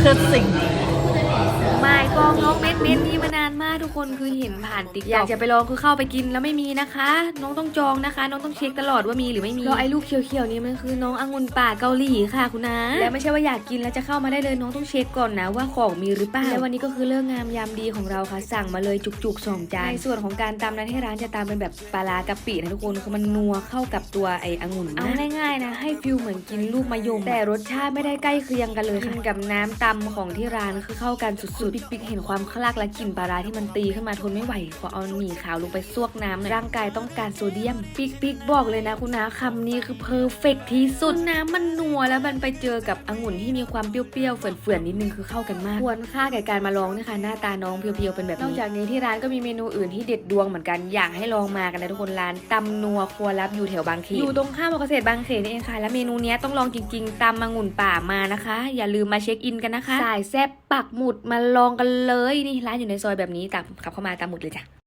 เพื่อสิ่งไม่กองน้องเม็ดเม็ดนี้มานาน ทุกคนคือเห็นผ่านติ๊กอยากจะไปลองคือเข้าไปกินแล้วไม่มีนะคะ น้องต้องจองนะคะ น้องต้องเช็คตลอดว่ามีหรือไม่มีแล้วไอ้ลูกเขียวๆนี้มันคือน้ององุ่นป่าเกาหลีค่ะคุณนะและไม่ใช่ว่าอยากกินแล้วจะเข้ามาได้เลยน้องต้องเช็คก่อนนะว่าของมีหรือเปล่าและวันนี้ก็คือเรื่องงามยามดีของเราค่ะ สั่งมาเลยจุกๆสองจานในส่วนของการตำนั้นให้ร้านจะตำเป็นแบบปลาร้ากะปินะทุกคนคือมันนัวเข้ากับตัวไอ้องุ่นเอาง่ายๆนะให้ฟิลเหมือนกินลูกมะยมแต่รสชาติไม่ได้ใกล้เคียงกันเลยค่ะกินกับน้ำตำของที่ร้านคือเข้ากันสุดๆปิ๊กๆเห็นความคลักและกลิ่นปลาร้าที่มันตีขึ้นมาทนไม่ไหวพอเอาหมี่ขาวลงไปซวกน้ำร่างกายต้องการโซเดียมปิ๊กปิ๊กบอกเลยนะคุณนาคำนี้คือเพอร์เฟกที่สุดน้ำมันนัวแล้วมันไปเจอกับองุ่นที่มีความเปรี้ยวๆเฟื่อนๆนิดนึงคือเข้ากันมากควรค่าแก่การมาลองนะคะหน้าตาน้องเพียวๆเป็นแบบนี้นอกจากนี้ที่ร้านก็มีเมนูอื่นที่เด็ดดวงเหมือนกันอยากให้ลองมากันนะทุกคนร้านตำนัวครัวลับอยู่แถวบางเขนอยู่ตรงข้ามมอเกษตรบางเขนนี่เองค่ะและเมนูเนี้ยต้องลองจริงๆตำองุ่นป่ามานะคะ อย่าลืมมาเช็คอินกันนะคะสายแซ่บปักหมุดมาลองกันเลยนี่ร้านอยู่ในซอยแบบนี้ตามขับเข้ามาตามหมุดเลยจ้ะ